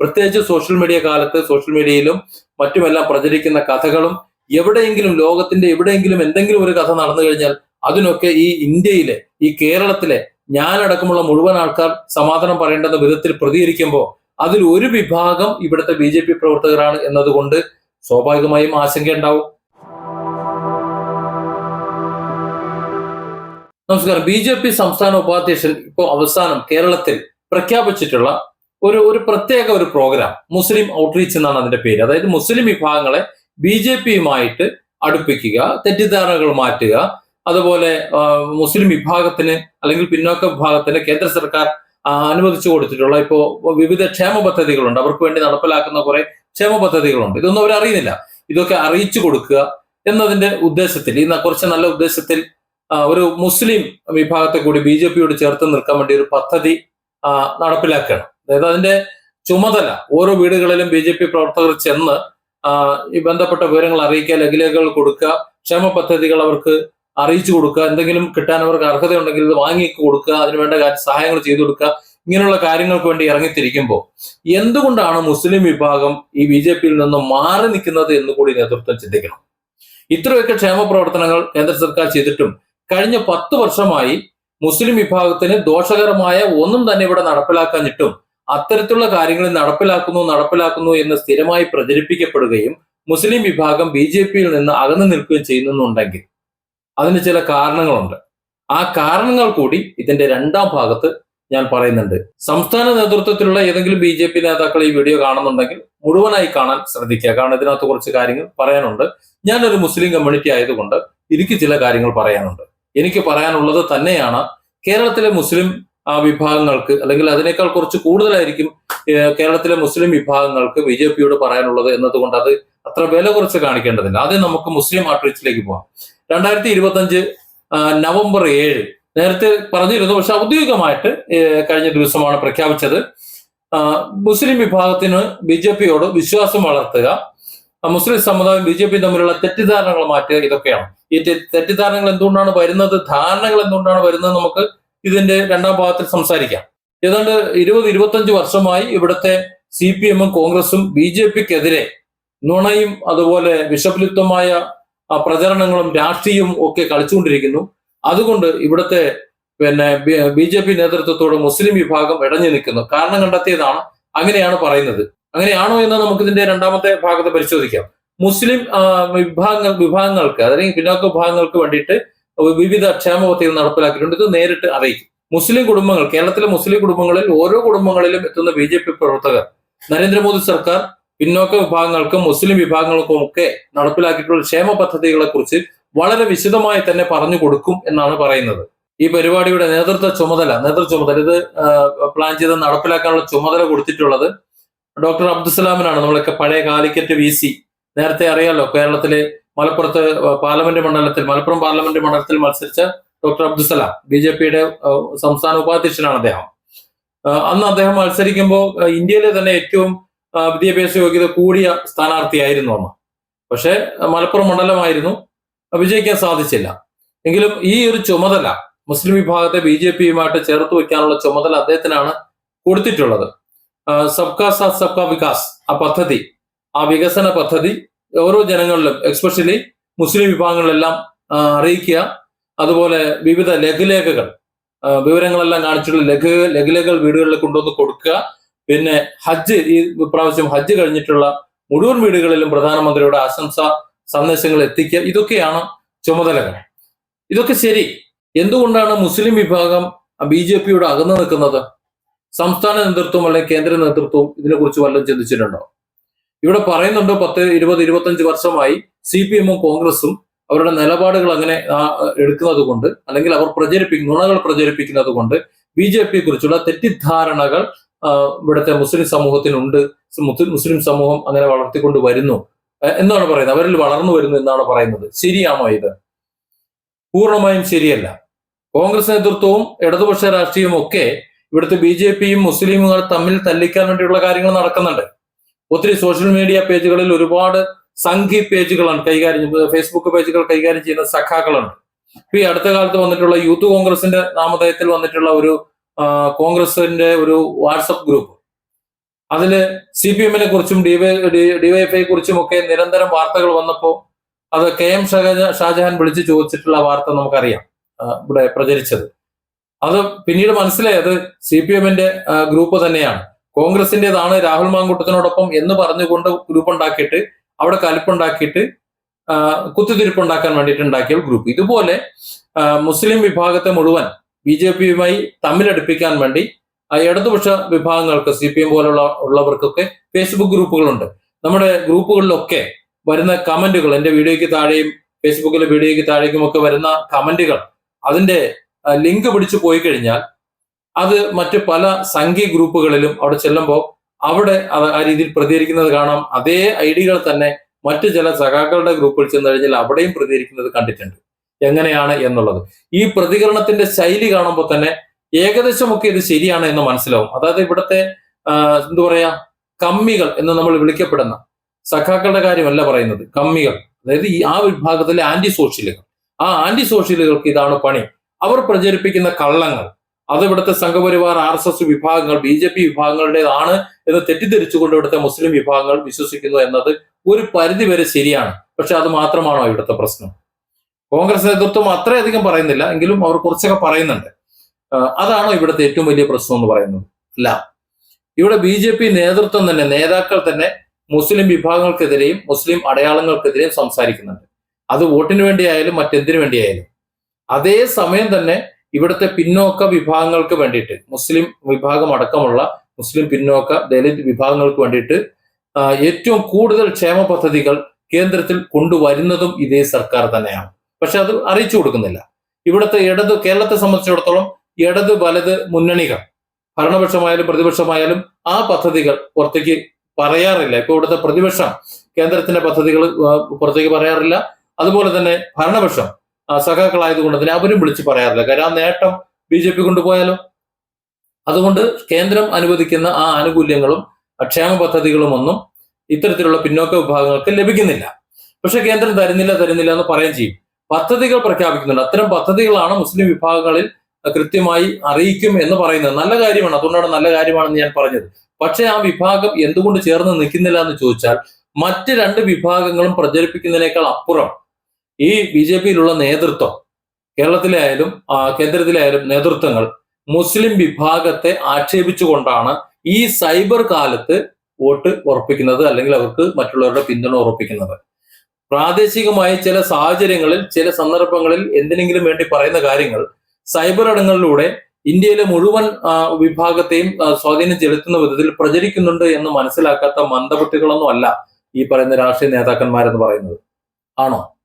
പ്രത്യേകിച്ച് social media കാലത്ത് social മീഡിയയിലും മറ്റുമെല്ലാം പ്രചരിക്കുന്ന കഥകളും എവിടെയെങ്കിലും ലോകത്തിന്റെ എവിടെയെങ്കിലും എന്തെങ്കിലും ഒരു കഥ നടന്നു കഴിഞ്ഞാൽ അതിനൊക്കെ ഈ ഇന്ത്യയിലെ ഈ കേരളത്തിലെ ഞാനടക്കമുള്ള മുഴുവൻ ആൾക്കാർ സമാധാനം പറയേണ്ടെന്ന വിധത്തിൽ പ്രതികരിക്കുമ്പോൾ അതിൽ ഒരു വിഭാഗം ഇവിടുത്തെ ബി ജെ പി പ്രവർത്തകരാണ് എന്നതുകൊണ്ട് സ്വാഭാവികമായും ആശങ്കയുണ്ടാവും നമസ്കാരം. ബി ജെ പി സംസ്ഥാന ഉപാധ്യക്ഷൻ ഇപ്പോൾ അവസാനം കേരളത്തിൽ പ്രഖ്യാപിച്ചിട്ടുള്ള ഒരു ഒരു പ്രത്യേക ഒരു പ്രോഗ്രാം മുസ്ലിം ഔട്ട്റീച്ച് എന്നാണ് അതിന്റെ പേര്. അതായത് മുസ്ലിം വിഭാഗങ്ങളെ ബി ജെ പിയുമായിട്ട് അടുപ്പിക്കുക തെറ്റിദ്ധാരണകൾ മാറ്റുക അതുപോലെ മുസ്ലിം വിഭാഗത്തിന് അല്ലെങ്കിൽ പിന്നോക്ക വിഭാഗത്തിന് കേന്ദ്ര സർക്കാർ അനുവദിച്ചു കൊടുത്തിട്ടുള്ള ഇപ്പോ വിവിധ ക്ഷേമ പദ്ധതികളുണ്ട്. അവർക്ക് വേണ്ടി നടപ്പിലാക്കുന്ന കുറെ ക്ഷേമ പദ്ധതികളുണ്ട്. ഇതൊന്നും അവർ അറിയുന്നില്ല. ഇതൊക്കെ അറിയിച്ചു കൊടുക്കുക എന്നതിന്റെ ഉദ്ദേശത്തിൽ ഈ കുറച്ച് നല്ല ഉദ്ദേശത്തിൽ ഒരു മുസ്ലിം വിഭാഗത്തെ കൂടി ബി ജെ പിയോട് ചേർത്ത് നിൽക്കാൻ വേണ്ടി ഒരു പദ്ധതി ആ, നടപ്പിലാക്കുകയാണ്. അതായത് അതിന്റെ ചുമതല ഓരോ വീടുകളിലും ബി ജെ പി പ്രവർത്തകർ ചെന്ന് ഈ ബന്ധപ്പെട്ട വിവരങ്ങൾ അറിയിക്കുക ലഘുലേഖകൾ കൊടുക്കുക ക്ഷേമ പദ്ധതികൾ അവർക്ക് അറിയിച്ചു കൊടുക്കുക എന്തെങ്കിലും കിട്ടാൻ അവർക്ക് അർഹതയുണ്ടെങ്കിൽ ഇത് വാങ്ങി കൊടുക്കുക അതിനുവേണ്ട സഹായങ്ങൾ ചെയ്തു കൊടുക്കുക ഇങ്ങനെയുള്ള കാര്യങ്ങൾക്ക് വേണ്ടി ഇറങ്ങിത്തിരിക്കുമ്പോൾ എന്തുകൊണ്ടാണ് മുസ്ലിം വിഭാഗം ഈ ബി ജെ പിയിൽ നിന്ന് മാറി നിൽക്കുന്നത് എന്ന് കൂടി നേതൃത്വം ചിന്തിക്കണം. ഇത്രയൊക്കെ ക്ഷേമ പ്രവർത്തനങ്ങൾ കേന്ദ്ര സർക്കാർ ചെയ്തിട്ടും കഴിഞ്ഞ പത്ത് വർഷമായി മുസ്ലിം വിഭാഗത്തിന് ദോഷകരമായ ഒന്നും തന്നെ ഇവിടെ നടപ്പിലാക്കാഞ്ഞിട്ടും അത്തരത്തിലുള്ള കാര്യങ്ങൾ നടപ്പിലാക്കുന്നു നടപ്പിലാക്കുന്നു എന്ന് സ്ഥിരമായി പ്രചരിപ്പിക്കപ്പെടുകയും മുസ്ലിം വിഭാഗം ബി ജെ പിയിൽ നിന്ന് അകന്നു നിൽക്കുകയും ചെയ്യുന്നുണ്ടെങ്കിൽ അതിന് ചില കാരണങ്ങളുണ്ട്. ആ കാരണങ്ങൾ കൂടി ഇതിന്റെ രണ്ടാം ഭാഗത്ത് ഞാൻ പറയുന്നുണ്ട്. സംസ്ഥാന നേതൃത്വത്തിലുള്ള ഏതെങ്കിലും ബി ജെ പി നേതാക്കൾ ഈ വീഡിയോ കാണുന്നുണ്ടെങ്കിൽ മുഴുവനായി കാണാൻ ശ്രദ്ധിക്കുക. കാരണം ഇതിനകത്ത് കുറച്ച് കാര്യങ്ങൾ പറയാനുണ്ട്. ഞാനൊരു മുസ്ലിം കമ്മ്യൂണിറ്റി ആയതുകൊണ്ട് എനിക്ക് ചില കാര്യങ്ങൾ പറയാനുണ്ട്. എനിക്ക് പറയാനുള്ളത് തന്നെയാണ് കേരളത്തിലെ മുസ്ലിം വിഭാഗങ്ങൾക്ക് അല്ലെങ്കിൽ അതിനേക്കാൾ കുറച്ച് കൂടുതലായിരിക്കും കേരളത്തിലെ മുസ്ലിം വിഭാഗങ്ങൾക്ക് ബി ജെ പിയോട് പറയാനുള്ളത് എന്നതുകൊണ്ട് അത് അത്ര വില കുറച്ച് കാണിക്കേണ്ടതില്ല. ആദ്യം നമുക്ക് മുസ്ലിം ഔട്ട്റീച്ചിലേക്ക് പോവാം. രണ്ടായിരത്തി ഇരുപത്തി അഞ്ച് നവംബർ ഏഴ്. നേരത്തെ പറഞ്ഞിരുന്നു പക്ഷെ ഔദ്യോഗികമായിട്ട് കഴിഞ്ഞ ദിവസമാണ് പ്രഖ്യാപിച്ചത്. മുസ്ലിം വിഭാഗത്തിന് ബി ജെ പിയോട് വിശ്വാസം വളർത്തുക മുസ്ലിം സമുദായം ബി ജെ പി തമ്മിലുള്ള തെറ്റിദ്ധാരണകൾ മാറ്റുക ഇതൊക്കെയാണ്. ഈ തെറ്റിദ്ധാരണകൾ എന്തുകൊണ്ടാണ് വരുന്നത്? ധാരണകൾ എന്തുകൊണ്ടാണ് വരുന്നത്? നമുക്ക് ഇതിന്റെ രണ്ടാം ഭാഗത്തിൽ സംസാരിക്കാം. ഏതാണ്ട് ഇരുപത് ഇരുപത്തഞ്ച് വർഷമായി ഇവിടുത്തെ സി പി എമ്മും കോൺഗ്രസും ബി ജെ പിക്കെതിരെ നുണയും അതുപോലെ വിഷപുലിത്വമായ പ്രചരണങ്ങളും രാഷ്ട്രീയവും ഒക്കെ കളിച്ചുകൊണ്ടിരിക്കുന്നു. അതുകൊണ്ട് ഇവിടുത്തെ പിന്നെ ബി ജെ പി നേതൃത്വത്തോട് മുസ്ലിം വിഭാഗം ഇടഞ്ഞു നിൽക്കുന്നു. കാരണം കണ്ടെത്തിയതാണ് അങ്ങനെയാണ് പറയുന്നത്. അങ്ങനെയാണോ എന്ന് നമുക്ക് ഇതിന്റെ രണ്ടാമത്തെ ഭാഗത്ത് പരിശോധിക്കാം. മുസ്ലിം വിഭാഗങ്ങൾ വിഭാഗങ്ങൾക്ക് അല്ലെങ്കിൽ പിന്നോക്ക വിഭാഗങ്ങൾക്ക് വേണ്ടിയിട്ട് വിവിധ ക്ഷേമ പദ്ധതികൾ നടപ്പിലാക്കിയിട്ടുണ്ട്. ഇത് നേരിട്ട് അറിയിക്കും. മുസ്ലിം കുടുംബങ്ങൾ കേരളത്തിലെ മുസ്ലിം കുടുംബങ്ങളിൽ ഓരോ കുടുംബങ്ങളിലും എത്തുന്ന ബി ജെ പി പ്രവർത്തകർ നരേന്ദ്രമോദി സർക്കാർ പിന്നോക്ക വിഭാഗങ്ങൾക്കും മുസ്ലിം വിഭാഗങ്ങൾക്കും ഒക്കെ നടപ്പിലാക്കിയിട്ടുള്ള ക്ഷേമ പദ്ധതികളെ കുറിച്ച് വളരെ വിശദമായി തന്നെ പറഞ്ഞു കൊടുക്കും എന്നാണ് പറയുന്നത്. ഈ പരിപാടിയുടെ നേതൃത്വ ചുമതല നേതൃ ചുമതല ഇത് പ്ലാൻ ചെയ്ത് നടപ്പിലാക്കാനുള്ള ചുമതല കൊടുത്തിട്ടുള്ളത് ഡോക്ടർ അബ്ദുസലാമിനാണ് നമ്മളൊക്കെ പഴയ കാലിക്കറ്റ് വി സി. നേരത്തെ അറിയാലോ കേരളത്തിലെ മലപ്പുറത്ത് പാർലമെന്റ് മണ്ഡലത്തിൽ മലപ്പുറം പാർലമെന്റ് മണ്ഡലത്തിൽ മത്സരിച്ച ഡോക്ടർ അബ്ദുസലാം ബി ജെ പിയുടെ സംസ്ഥാന ഉപാധ്യക്ഷനാണ് അദ്ദേഹം. അന്ന് അദ്ദേഹം മത്സരിക്കുമ്പോൾ ഇന്ത്യയിലെ തന്നെ ഏറ്റവും വിദ്യാഭ്യാസ യോഗ്യത കൂടിയ സ്ഥാനാർത്ഥിയായിരുന്നു അന്ന്. പക്ഷേ മലപ്പുറം മണ്ഡലമായിരുന്നു വിജയിക്കാൻ സാധിച്ചില്ല. എങ്കിലും ഈ ഒരു ചുമതല മുസ്ലിം വിഭാഗത്തെ ബി ജെ പിയുമായിട്ട് ചേർത്ത് വയ്ക്കാനുള്ള ചുമതല അദ്ദേഹത്തിനാണ് കൊടുത്തിട്ടുള്ളത്. സബ്കാ സാത്ത് സബ്കാ വികാസ് ആ പദ്ധതി ആ വികസന പദ്ധതി ഓരോ ജനങ്ങളിലും എക്സ്പെഷ്യലി മുസ്ലിം വിഭാഗങ്ങളിലെല്ലാം അറിയിക്കുക. അതുപോലെ വിവിധ ലഘുലേഖകൾ വിവരങ്ങളെല്ലാം കാണിച്ചിട്ടുള്ള ലഘു ലഘുലേഖകൾ വീടുകളിൽ കൊണ്ടുവന്ന് കൊടുക്കുക. പിന്നെ ഹജ്ജ് ഈ പ്രാവശ്യം ഹജ്ജ് കഴിഞ്ഞിട്ടുള്ള മുഴുവൻ വീടുകളിലും പ്രധാനമന്ത്രിയുടെ ആശംസ സന്ദേശങ്ങൾ എത്തിക്കുക. ഇതൊക്കെയാണ് ചുമതലകൾ. ഇതൊക്കെ ശരി. എന്തുകൊണ്ടാണ് മുസ്ലിം വിഭാഗം ബി ജെ പിയോട് അകന്നു നിൽക്കുന്നത്? സംസ്ഥാന നേതൃത്വം അല്ലെങ്കിൽ കേന്ദ്ര നേതൃത്വവും ഇതിനെക്കുറിച്ച് വല്ലതും ചിന്തിച്ചിട്ടുണ്ടോ? ഇവിടെ പറയുന്നുണ്ട് പത്ത് ഇരുപത് ഇരുപത്തഞ്ച് വർഷമായി സി പി എമ്മും കോൺഗ്രസും അവരുടെ നിലപാടുകൾ അങ്ങനെ എടുക്കുന്നത് കൊണ്ട് അല്ലെങ്കിൽ അവർ പ്രചരിപ്പി നുണകൾ പ്രചരിപ്പിക്കുന്നത് കൊണ്ട് ബി ജെ പിയെ കുറിച്ചുള്ള തെറ്റിദ്ധാരണകൾ ഇവിടുത്തെ മുസ്ലിം സമൂഹത്തിനുണ്ട്. മുസ്ലിം സമൂഹം അങ്ങനെ വളർത്തിക്കൊണ്ട് വരുന്നു. എന്നാണ് പറയുന്നത്? അവരിൽ വളർന്നു വരുന്നു എന്നാണ് പറയുന്നത്. ശരിയാണോ ഇത്? പൂർണമായും ശരിയല്ല. കോൺഗ്രസ് നേതൃത്വവും ഇടതുപക്ഷ രാഷ്ട്രീയവും ഒക്കെ ഇവിടുത്തെ ബി ജെ പിയും മുസ്ലിമുകൾ തമ്മിൽ തല്ലിക്കാൻ വേണ്ടിയുള്ള കാര്യങ്ങൾ നടക്കുന്നുണ്ട്. ഒത്തിരി സോഷ്യൽ മീഡിയ പേജുകളിൽ ഒരുപാട് സംഘി പേജുകളാണ് കൈകാര്യം ഫേസ്ബുക്ക് പേജുകൾ കൈകാര്യം ചെയ്യുന്ന സഖാക്കളുണ്ട് ഇപ്പൊ ഈ അടുത്ത കാലത്ത് വന്നിട്ടുള്ള യൂത്ത് കോൺഗ്രസിന്റെ നാമധേയത്തിൽ വന്നിട്ടുള്ള ഒരു കോൺഗ്രസിന്റെ ഒരു വാട്സപ്പ് ഗ്രൂപ്പ്. അതിൽ സി പി എമ്മിനെ കുറിച്ചും ഡിവൈഎഫ്ഐയെ കുറിച്ചും ഒക്കെ നിരന്തരം വാർത്തകൾ വന്നപ്പോൾ അത് കെ എം ഷാജ- ഷാജഹാൻ വിളിച്ചു ചോദിച്ചിട്ടുള്ള വാർത്ത നമുക്കറിയാം ഇവിടെ പ്രചരിച്ചത്. അത് പിന്നീട് മനസ്സിലായത് സി പി എമ്മിന്റെ ഗ്രൂപ്പ് തന്നെയാണ്. കോൺഗ്രസിന്റേതാണ് രാഹുൽ മാങ്കൂട്ടത്തിനോടൊപ്പം എന്ന് പറഞ്ഞുകൊണ്ട് ഗ്രൂപ്പ് ഉണ്ടാക്കിയിട്ട് അവിടെ കലിപ്പുണ്ടാക്കിയിട്ട് കുത്തിത്തിരിപ്പുണ്ടാക്കാൻ വേണ്ടിയിട്ട് ഉണ്ടാക്കിയ ഗ്രൂപ്പ്. ഇതുപോലെ മുസ്ലിം വിഭാഗത്തെ മുഴുവൻ ബി ജെ പിയുമായി തമ്മിലടുപ്പിക്കാൻ വേണ്ടി ഇടതുപക്ഷ വിഭാഗങ്ങൾക്ക് സി പി എം പോലുള്ള ഉള്ളവർക്കൊക്കെ ഫേസ്ബുക്ക് ഗ്രൂപ്പുകളുണ്ട്. നമ്മുടെ ഗ്രൂപ്പുകളിലൊക്കെ വരുന്ന കമന്റുകൾ എന്റെ വീഡിയോയ്ക്ക് താഴെയും ഫേസ്ബുക്കിലെ വീഡിയോയ്ക്ക് താഴേക്കും ഒക്കെ വരുന്ന കമന്റുകൾ അതിന്റെ ലിങ്ക് പിടിച്ചു പോയി കഴിഞ്ഞാൽ അത് മറ്റ് പല സംഖ്യ ഗ്രൂപ്പുകളിലും അവിടെ ചെല്ലുമ്പോൾ അവിടെ അത് ആ രീതിയിൽ പ്രതികരിക്കുന്നത് കാണാം. അതേ ഐഡികൾ തന്നെ മറ്റു ചില സഖാക്കളുടെ ഗ്രൂപ്പിൽ ചെന്ന് കഴിഞ്ഞാൽ അവിടെയും പ്രതികരിക്കുന്നത് കണ്ടിട്ടുണ്ട്. എങ്ങനെയാണ് എന്നുള്ളത്. ഈ പ്രതികരണത്തിന്റെ ശൈലി കാണുമ്പോൾ തന്നെ ഏകദേശമൊക്കെ ഇത് ശരിയാണ് എന്ന് മനസ്സിലാവും. അതായത് ഇവിടുത്തെ എന്താ പറയാ കമ്മികൾ എന്ന് നമ്മൾ വിളിക്കപ്പെടുന്ന സഖാക്കളുടെ കാര്യമല്ല പറയുന്നത്. കമ്മികൾ. അതായത് ഈ ആ വിഭാഗത്തിലെ ആന്റി സോഷ്യലുകൾ ആ ആന്റി സോഷ്യലുകൾക്ക് ഇതാണ് പണി. അവർ പ്രചരിപ്പിക്കുന്ന കള്ളങ്ങൾ. അത് ഇവിടുത്തെ സംഘപരിവാർ ആർ എസ് എസ് വിഭാഗങ്ങൾ ബി ജെ പി വിഭാഗങ്ങളുടേതാണ് എന്ന് തെറ്റിദ്ധരിച്ചുകൊണ്ട് ഇവിടുത്തെ മുസ്ലിം വിഭാഗങ്ങൾ വിശ്വസിക്കുന്നു എന്നത് ഒരു പരിധിവരെ ശരിയാണ്. പക്ഷെ അത് മാത്രമാണോ ഇവിടുത്തെ പ്രശ്നം? കോൺഗ്രസ് നേതൃത്വം അത്രയധികം പറയുന്നില്ല എങ്കിലും അവർ കുറച്ചൊക്കെ പറയുന്നുണ്ട്. അതാണോ ഇവിടുത്തെ ഏറ്റവും വലിയ പ്രശ്നം എന്ന് പറയുന്നത്? അല്ല. ഇവിടെ ബി ജെ പി നേതൃത്വം തന്നെ നേതാക്കൾ തന്നെ മുസ്ലിം വിഭാഗങ്ങൾക്കെതിരെയും മുസ്ലിം അടയാളങ്ങൾക്കെതിരെയും സംസാരിക്കുന്നുണ്ട്. അത് വോട്ടിന് വേണ്ടിയായാലും മറ്റെന്തിനു വേണ്ടിയായാലും. അതേ സമയം തന്നെ ഇവിടുത്തെ പിന്നോക്ക വിഭാഗങ്ങൾക്ക് വേണ്ടിയിട്ട് മുസ്ലിം വിഭാഗം അടക്കമുള്ള മുസ്ലിം പിന്നോക്ക ദലിത് വിഭാഗങ്ങൾക്ക് വേണ്ടിയിട്ട് ഏറ്റവും കൂടുതൽ ക്ഷേമ പദ്ധതികൾ കേന്ദ്രത്തിൽ കൊണ്ടുവരുന്നതും ഇതേ സർക്കാർ തന്നെയാണ്. പക്ഷെ അത് അറിയിച്ചു കൊടുക്കുന്നില്ല. ഇവിടുത്തെ ഇടത് കേരളത്തെ സംബന്ധിച്ചിടത്തോളം ഇടത് വലത് മുന്നണികൾ ഭരണപക്ഷമായാലും പ്രതിപക്ഷമായാലും ആ പദ്ധതികൾ പുറത്തേക്ക് പറയാറില്ല. ഇപ്പൊ ഇവിടുത്തെ പ്രതിപക്ഷം കേന്ദ്രത്തിന്റെ പദ്ധതികൾ പുറത്തേക്ക് പറയാറില്ല. അതുപോലെ തന്നെ ഭരണപക്ഷം സഖാക്കളായതുകൊണ്ട് തന്നെ അവരും വിളിച്ച് പറയാറില്ല. കാര്യം ആ നേട്ടം ബി ജെ പി കൊണ്ടുപോയാലോ? അതുകൊണ്ട് കേന്ദ്രം അനുവദിക്കുന്ന ആ ആനുകൂല്യങ്ങളും ക്ഷേമ പദ്ധതികളും ഒന്നും ഇത്തരത്തിലുള്ള പിന്നോക്ക വിഭാഗങ്ങൾക്ക് ലഭിക്കുന്നില്ല. പക്ഷെ കേന്ദ്രം തരുന്നില്ല തരുന്നില്ല എന്ന് പറയുകയും ചെയ്യും. പദ്ധതികൾ പ്രഖ്യാപിക്കുന്നുണ്ട്. അത്തരം പദ്ധതികളാണ് മുസ്ലിം വിഭാഗങ്ങളിൽ കൃത്യമായി അറിയിക്കും എന്ന് പറയുന്നത്. നല്ല കാര്യമാണ്. അതുകൊണ്ടാണ് നല്ല കാര്യമാണെന്ന് ഞാൻ പറഞ്ഞത്. പക്ഷെ ആ വിഭാഗം എന്തുകൊണ്ട് ചേർന്ന് നിൽക്കുന്നില്ല എന്ന് ചോദിച്ചാൽ മറ്റ് രണ്ട് വിഭാഗങ്ങളും പ്രചരിപ്പിക്കുന്നതിനേക്കാൾ അപ്പുറം ഈ ബി ജെ പിയിലുള്ള നേതൃത്വം കേരളത്തിലായാലും കേന്ദ്രത്തിലായാലും നേതൃത്വങ്ങൾ മുസ്ലിം വിഭാഗത്തെ ആക്ഷേപിച്ചുകൊണ്ടാണ് ഈ സൈബർ കാലത്ത് വോട്ട് ഉറപ്പിക്കുന്നത് അല്ലെങ്കിൽ അവർക്ക് മറ്റുള്ളവരുടെ പിന്തുണ ഉറപ്പിക്കുന്നത്. പ്രാദേശികമായ ചില സാഹചര്യങ്ങളിൽ ചില സന്ദർഭങ്ങളിൽ എന്തിനെങ്കിലും വേണ്ടി പറയുന്ന കാര്യങ്ങൾ സൈബർ ഇടങ്ങളിലൂടെ ഇന്ത്യയിലെ മുഴുവൻ വിഭാഗത്തെയും സ്വാധീനം ചെലുത്തുന്ന വിധത്തിൽ പ്രചരിക്കുന്നുണ്ട് എന്ന് മനസ്സിലാക്കാത്ത മന്ദബുദ്ധികളൊന്നും അല്ല ഈ പറയുന്ന രാഷ്ട്രീയ നേതാക്കന്മാരെന്ന് പറയുന്നത്. ആണോ?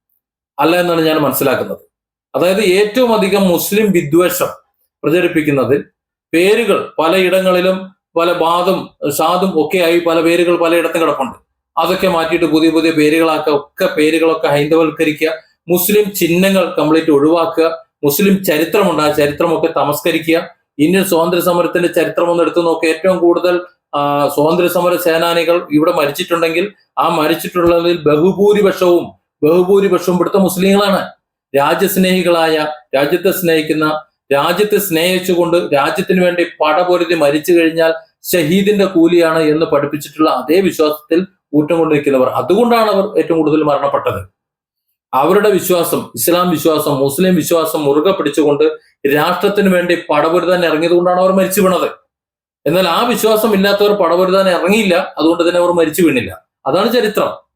അല്ല എന്നാണ് ഞാൻ മനസ്സിലാക്കുന്നത്. അതായത് ഏറ്റവും അധികം മുസ്ലിം വിദ്വേഷം പ്രചരിപ്പിക്കുന്നതിൽ പേരുകൾ പലയിടങ്ങളിലും പല ബാദും ഷാദും ആയി പല പേരുകൾ പലയിടത്തും കിടപ്പുണ്ട്. അതൊക്കെ മാറ്റിയിട്ട് പുതിയ പുതിയ പേരുകളാക്കുക ഒക്കെ പേരുകളൊക്കെ ഹൈന്ദവൽക്കരിക്കുക മുസ്ലിം ചിഹ്നങ്ങൾ കംപ്ലീറ്റ് ഒഴിവാക്കുക മുസ്ലിം ചരിത്രമുണ്ട്. ആ ചരിത്രമൊക്കെ തമസ്കരിക്കുക. ഇന്ത്യൻ സ്വാതന്ത്ര്യ സമരത്തിന്റെ ചരിത്രം ഒന്ന് എടുത്തു നോക്കുക ഏറ്റവും കൂടുതൽ സ്വാതന്ത്ര്യ സമര സേനാനികൾ ഇവിടെ മരിച്ചിട്ടുണ്ടെങ്കിൽ ആ മരിച്ചിട്ടുള്ളതിൽ ബഹുഭൂരിപക്ഷവും ബഹുഭൂരിപക്ഷവും ഇവിടുത്തെ മുസ്ലിങ്ങളാണ്. രാജ്യസ്നേഹികളായ രാജ്യത്തെ സ്നേഹിക്കുന്ന രാജ്യത്തെ സ്നേഹിച്ചുകൊണ്ട് രാജ്യത്തിന് വേണ്ടി പടപൊരുതി മരിച്ചു കഴിഞ്ഞാൽ ഷഹീദിന്റെ കൂലിയാണ് എന്ന് പഠിപ്പിച്ചിട്ടുള്ള അതേ വിശ്വാസത്തിൽ ഊറ്റം കൊണ്ട് നിൽക്കുന്നവർ. അതുകൊണ്ടാണ് അവർ ഏറ്റവും കൂടുതൽ മരണപ്പെട്ടത്. അവരുടെ വിശ്വാസം ഇസ്ലാം വിശ്വാസം മുസ്ലിം വിശ്വാസം മുറുകെ പിടിച്ചുകൊണ്ട് രാഷ്ട്രത്തിന് വേണ്ടി പടപൊരുതാൻ ഇറങ്ങിയത് കൊണ്ടാണ് അവർ മരിച്ചു വീണത്. എന്നാൽ ആ വിശ്വാസം ഇല്ലാത്തവർ പടപൊരുതാൻ ഇറങ്ങിയില്ല. അതുകൊണ്ട് തന്നെ അവർ മരിച്ചു വീണില്ല. അതാണ് ചരിത്രം.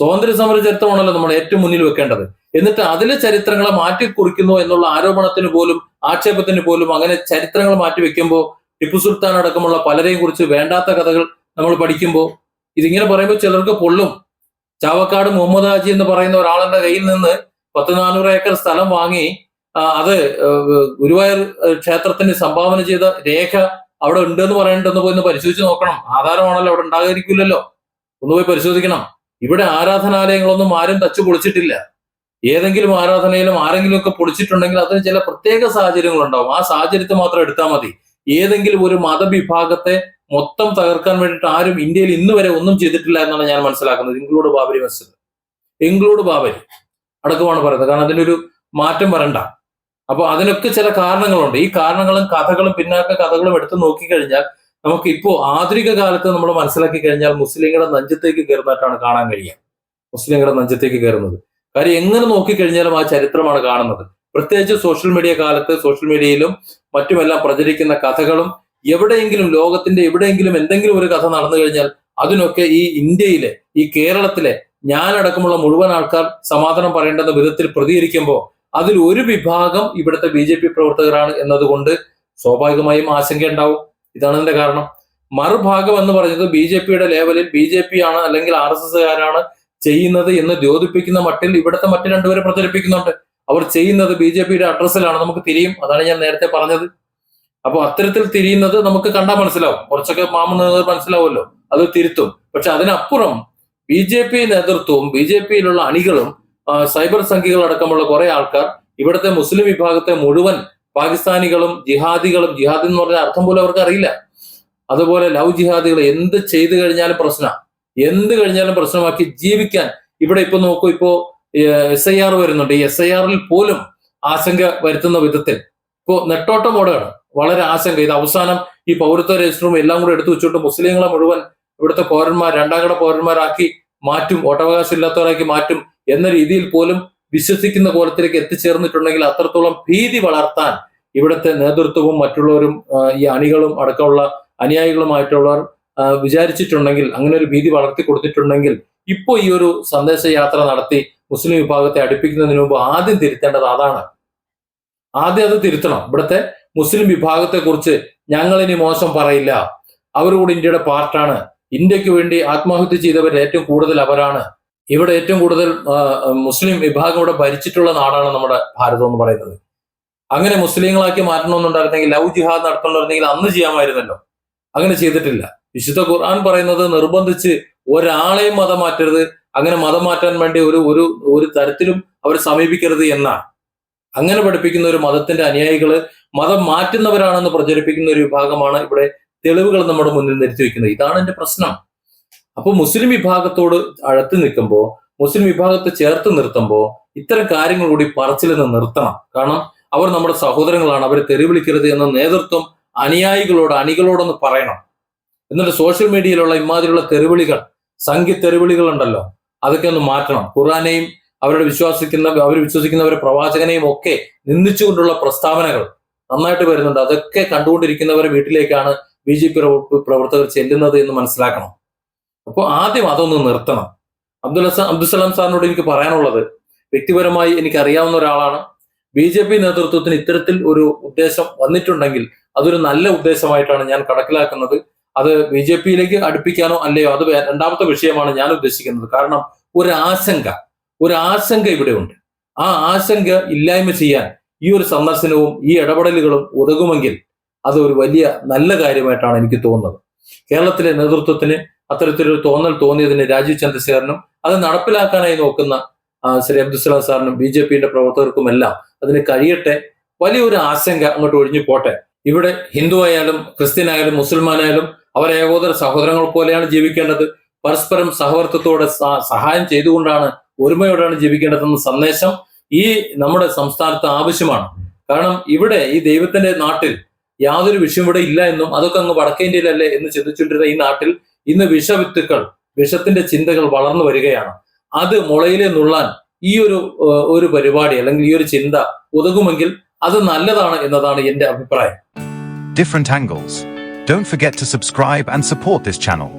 സ്വാതന്ത്ര്യ സമര ചരിത്രമാണല്ലോ നമ്മൾ ഏറ്റവും മുന്നിൽ വെക്കേണ്ടത്. എന്നിട്ട് അതിലെ ചരിത്രങ്ങളെ മാറ്റി കുറിക്കുന്നു എന്നുള്ള ആരോപണത്തിന് പോലും ആക്ഷേപത്തിന് പോലും അങ്ങനെ ചരിത്രങ്ങൾ മാറ്റി വെക്കുമ്പോൾ ടിപ്പു സുൽത്താൻ അടക്കമുള്ള പലരെയും കുറിച്ച് വേണ്ടാത്ത കഥകൾ നമ്മൾ പഠിക്കുമ്പോൾ ഇതിങ്ങനെ പറയുമ്പോൾ ചിലർക്ക് പൊള്ളും. ചാവക്കാട് മുഹമ്മദ് ഹാജി എന്ന് പറയുന്ന ഒരാളുടെ കയ്യിൽ നിന്ന് പത്ത് നാനൂറ് ഏക്കർ സ്ഥലം വാങ്ങി അത് ഗുരുവായൂർ ക്ഷേത്രത്തിന് സംഭാവന ചെയ്ത രേഖ അവിടെ ഉണ്ടെന്ന് പറയണ്ടെന്ന് പോയി ഒന്ന് പരിശോധിച്ച് നോക്കണം. ആധാരമാണല്ലോ അവിടെ ഉണ്ടാകാതിരിക്കില്ലല്ലോ. ഒന്ന് പോയി പരിശോധിക്കണം. ഇവിടെ ആരാധനാലയങ്ങളൊന്നും ആരും തച്ചു പൊളിച്ചിട്ടില്ല. ഏതെങ്കിലും ആരാധനയിലും ആരെങ്കിലും ഒക്കെ പൊളിച്ചിട്ടുണ്ടെങ്കിൽ അതിന് ചില പ്രത്യേക സാഹചര്യങ്ങൾ ഉണ്ടാവും ആ സാഹചര്യത്തെ മാത്രം എടുത്താൽ മതി. ഏതെങ്കിലും ഒരു മതവിഭാഗത്തെ മൊത്തം തകർക്കാൻ വേണ്ടിയിട്ട് ആരും ഇന്ത്യയിൽ ഇന്ന് വരെ ഒന്നും ചെയ്തിട്ടില്ല എന്നാണ് ഞാൻ മനസ്സിലാക്കുന്നത്. ഇൻക്ലൂഡ് ബാബരി മസ്ജിദ്. ഇൻക്ലൂഡ് ബാബരി. അടക്കമാണ് പറയുന്നത്. കാരണം അതിനൊരു മാറ്റം വരണ്ട. അപ്പൊ അതിനൊക്കെ ചില കാരണങ്ങളുണ്ട്. ഈ കാരണങ്ങളും കഥകളും പിന്നാക്ക കഥകളും എടുത്ത് നോക്കിക്കഴിഞ്ഞാൽ നമുക്ക് ഇപ്പോ ആധുനിക കാലത്ത് നമ്മൾ മനസ്സിലാക്കി കഴിഞ്ഞാൽ മുസ്ലിങ്ങളുടെ നെഞ്ചത്തേക്ക് കയറുന്നതായിട്ടാണ് കാണാൻ കഴിയുക. മുസ്ലിങ്ങളുടെ നെഞ്ചത്തേക്ക് കയറുന്നത്. കാര്യം എങ്ങനെ നോക്കിക്കഴിഞ്ഞാലും ആ ചരിത്രമാണ് കാണുന്നത്. പ്രത്യേകിച്ച് സോഷ്യൽ മീഡിയ കാലത്ത് സോഷ്യൽ മീഡിയയിലും മറ്റുമെല്ലാം പ്രചരിക്കുന്ന കഥകളും എവിടെയെങ്കിലും ലോകത്തിന്റെ എവിടെയെങ്കിലും എന്തെങ്കിലും ഒരു കഥ നടന്നു കഴിഞ്ഞാൽ അതിനൊക്കെ ഈ ഇന്ത്യയിലെ ഈ കേരളത്തിലെ ഞാനടക്കമുള്ള മുഴുവൻ ആൾക്കാർ സമാധാനം പറയേണ്ടെന്ന വിധത്തിൽ പ്രതികരിക്കുമ്പോൾ അതിൽ ഒരു വിഭാഗം ഇവിടുത്തെ ബി പ്രവർത്തകരാണ് എന്നതുകൊണ്ട് സ്വാഭാവികമായും ആശങ്ക ഉണ്ടാവും. ഇതാണ് ഇതിന്റെ കാരണം. മറുഭാഗം എന്ന് പറയുന്നത് ബി ജെ പിയുടെ ലേവലിൽ ബി ജെ പി ആണ് അല്ലെങ്കിൽ ആർ എസ് എസ്കാരാണ് ചെയ്യുന്നത് എന്ന് ദ്യോതിപ്പിക്കുന്ന മട്ടിൽ ഇവിടുത്തെ മറ്റു രണ്ടുപേരെ പ്രചരിപ്പിക്കുന്നുണ്ട്. അവർ ചെയ്യുന്നത് ബി ജെ പിയുടെ അഡ്രസ്സിലാണ്. നമുക്ക് തിരിയും. അതാണ് ഞാൻ നേരത്തെ പറഞ്ഞത്. അപ്പോൾ അത്തരത്തിൽ തിരിയുന്നത് നമുക്ക് കണ്ടാൽ മനസ്സിലാവും. കുറച്ചൊക്കെ മാമുന്നത് മനസ്സിലാവുമല്ലോ. അത് തിരുത്തും. പക്ഷെ അതിനപ്പുറം ബി ജെ പി നേതൃത്വവും ബി ജെ പിയിലുള്ള അണികളും സൈബർ സംഖ്യകൾ അടക്കമുള്ള കുറെ ആൾക്കാർ ഇവിടുത്തെ മുസ്ലിം വിഭാഗത്തെ മുഴുവൻ പാകിസ്ഥാനികളും ജിഹാദികളും ജിഹാദ് എന്ന് പറഞ്ഞ അർത്ഥം പോലും അവർക്ക് അറിയില്ല. അതുപോലെ ലവ് ജിഹാദികൾ എന്ത് ചെയ്തു കഴിഞ്ഞാലും പ്രശ്നമാണ് എന്ത് കഴിഞ്ഞാലും പ്രശ്നമാക്കി ജീവിക്കാൻ. ഇവിടെ ഇപ്പൊ നോക്കൂ ഇപ്പോ എസ് ഐ ആർ വരുന്നുണ്ട്. ഈ എസ് ഐ ആറിൽ പോലും ആശങ്ക വരുത്തുന്ന വിധത്തിൽ. ഇപ്പോ നെട്ടോട്ടം ഓടുകയാണ്. വളരെ ആശങ്ക. ഇത് അവസാനം ഈ പൗരത്വ രജിസ്റ്ററും എല്ലാം കൂടെ എടുത്തു വെച്ചിട്ട് മുസ്ലിങ്ങളെ മുഴുവൻ ഇവിടുത്തെ പൗരന്മാർ രണ്ടാം കട പൗരന്മാരാക്കി മാറ്റും. വോട്ടവകാശം ഇല്ലാത്തവരാക്കി മാറ്റും എന്ന രീതിയിൽ പോലും വിശ്വസിക്കുന്ന കോലത്തിലേക്ക് എത്തിച്ചേർന്നിട്ടുണ്ടെങ്കിൽ അത്രത്തോളം ഭീതി വളർത്താൻ ഇവിടുത്തെ നേതൃത്വവും മറ്റുള്ളവരും ഈ അണികളും അടക്കമുള്ള അനുയായികളുമായിട്ടുള്ളവർ വിചാരിച്ചിട്ടുണ്ടെങ്കിൽ അങ്ങനെ ഒരു ഭീതി വളർത്തി കൊടുത്തിട്ടുണ്ടെങ്കിൽ ഇപ്പോൾ ഈ ഒരു സന്ദേശയാത്ര നടത്തി മുസ്ലിം വിഭാഗത്തെ അടുപ്പിക്കുന്നതിന് മുമ്പ് ആദ്യം തിരുത്തേണ്ടത് അതാണ്. ആദ്യം അത് തിരുത്തണം. ഇവിടുത്തെ മുസ്ലിം വിഭാഗത്തെ കുറിച്ച് ഞങ്ങൾ ഇനി മോശം പറയില്ല. അവർ കൂടി ഇന്ത്യയുടെ പാർട്ടാണ്. ഇന്ത്യയ്ക്ക് വേണ്ടി ആത്മഹത്യ ചെയ്തവർ ഏറ്റവും കൂടുതൽ അവരാണ്. ഇവിടെ ഏറ്റവും കൂടുതൽ മുസ്ലിം വിഭാഗം ഇവിടെ ഭരിച്ചിട്ടുള്ള നാടാണ് നമ്മുടെ ഭാരതം എന്ന് പറയുന്നത്. അങ്ങനെ മുസ്ലിങ്ങളാക്കി മാറ്റണമെന്നുണ്ടായിരുന്നെങ്കിൽ ലവ് ജിഹാദ് നടത്തണമെന്നുണ്ടെങ്കിൽ അന്ന് ചെയ്യാമായിരുന്നല്ലോ. അങ്ങനെ ചെയ്തിട്ടില്ല. വിശുദ്ധ ഖുർആൻ പറയുന്നത് നിർബന്ധിച്ച് ഒരാളെയും മതം മാറ്റരുത്. അങ്ങനെ മതം മാറ്റാൻ വേണ്ടി ഒരു ഒരു ഒരു തരത്തിലും അവരെ സമീപിക്കരുത് എന്നാണ്. അങ്ങനെ പഠിപ്പിക്കുന്ന ഒരു മതത്തിന്റെ അനുയായികൾ മതം മാറ്റുന്നവരാണെന്ന് പ്രചരിപ്പിക്കുന്ന ഒരു വിഭാഗമാണ് ഇവിടെ തെളിവുകൾ നമ്മുടെ മുന്നിൽ നിരത്തി വെക്കുന്നത് ഇതാണ് എന്റെ പ്രശ്നം. അപ്പൊ മുസ്ലിം വിഭാഗത്തോട് അഴത്തി നിൽക്കുമ്പോൾ മുസ്ലിം വിഭാഗത്തെ ചേർത്ത് നിർത്തുമ്പോൾ ഇത്തരം കാര്യങ്ങൾ കൂടി പറച്ചിൽ നിന്ന് നിർത്തണം. കാരണം അവർ നമ്മുടെ സഹോദരങ്ങളാണ് അവരെ തെരുവിളിക്കരുത് എന്ന നേതൃത്വം അനുയായികളോട് അണികളോടൊന്ന് പറയണം. എന്നിട്ട് സോഷ്യൽ മീഡിയയിലുള്ള ഇമാതിരിയുള്ള തെരുവിളികൾ സംഖ്യ തെരുവിളികൾ ഉണ്ടല്ലോ അതൊക്കെ ഒന്ന് മാറ്റണം. ഖുറാനെയും അവരുടെ വിശ്വസിക്കുന്ന അവർ വിശ്വസിക്കുന്നവരെ പ്രവാചകനെയും ഒക്കെ നിന്ദിച്ചുകൊണ്ടുള്ള പ്രസ്താവനകൾ നന്നായിട്ട് വരുന്നുണ്ട്. അതൊക്കെ കണ്ടുകൊണ്ടിരിക്കുന്നവരെ വീട്ടിലേക്കാണ് ബി ജെ പി പ്രവർത്തകർ ചെല്ലുന്നത് എന്ന് മനസ്സിലാക്കണം. അപ്പോൾ ആദ്യം അതൊന്ന് നിർത്തണം. അബ്ദുൽ അബ്ദുസലാം സാറിനോട് എനിക്ക് പറയാനുള്ളത് വ്യക്തിപരമായി എനിക്ക് അറിയാവുന്ന ഒരാളാണ്. ബി ജെ പി നേതൃത്വത്തിന് ഇത്തരത്തിൽ ഒരു ഉദ്ദേശം വന്നിട്ടുണ്ടെങ്കിൽ അതൊരു നല്ല ഉദ്ദേശമായിട്ടാണ് ഞാൻ കണക്കിലാക്കുന്നത്. അത് ബി ജെ പിയിലേക്ക് അടുപ്പിക്കാനോ അല്ലയോ അത് രണ്ടാമത്തെ വിഷയമാണ് ഞാൻ ഉദ്ദേശിക്കുന്നത്. കാരണം ഒരു ആശങ്ക ഒരു ആശങ്ക ഇവിടെ ഉണ്ട് ആ ആശങ്ക ഇല്ലായ്മ ചെയ്യാൻ ഈ ഒരു സന്ദർശനവും ഈ ഇടപെടലുകളും ഉതകുമെങ്കിൽ അത് ഒരു വലിയ നല്ല കാര്യമായിട്ടാണ് എനിക്ക് തോന്നുന്നത്. കേരളത്തിലെ നേതൃത്വത്തിന് അത്തരത്തിലൊരു തോന്നൽ തോന്നിയതിന് രാജീവ് ചന്ദ്രശേഖരനും അത് നടപ്പിലാക്കാനായി നോക്കുന്ന ശ്രീ അബ്ദുസ്ലാം സാറിനും ബി ജെ പിയുടെ പ്രവർത്തകർക്കുമെല്ലാം അതിന് കഴിയട്ടെ. വലിയൊരു ആശങ്ക അങ്ങോട്ട് ഒഴിഞ്ഞു പോട്ടെ. ഇവിടെ ഹിന്ദു ആയാലും ക്രിസ്ത്യൻ ആയാലും മുസൽമാനായാലും അവർ ഏകോദര സഹോദരങ്ങൾ പോലെയാണ് ജീവിക്കേണ്ടത്. പരസ്പരം സഹവർത്തത്തോടെ സഹായം ചെയ്തുകൊണ്ടാണ് ഒരുമയോടാണ് ജീവിക്കേണ്ടതെന്ന സന്ദേശം ഈ നമ്മുടെ സംസ്ഥാനത്ത് ആവശ്യമാണ്. കാരണം ഇവിടെ ഈ ദൈവത്തിന്റെ നാട്ടിൽ യാതൊരു വിഷയം ഇവിടെ ഇല്ല എന്നും അതൊക്കെ അങ്ങ് വടക്കേ ഇന്ത്യയിലല്ലേ എന്ന് ചിന്തിച്ചുകൊണ്ടിരുന്ന ഈ നാട്ടിൽ ഇന്ന് വിഷവിത്തുക്കൾ വിഷത്തിന്റെ ചിന്തകൾ വളർന്നു വരികയാണ് അത് മുളയിലെ നുള്ളാൻ ഈ ഒരു ഒരു പരിപാടി അല്ലെങ്കിൽ ഈ ഒരു ചിന്ത ഉതകുമെങ്കിൽ അത് നല്ലതാണ് എന്നതാണ് എന്റെ അഭിപ്രായം different angles. Don't forget to subscribe and support this channel.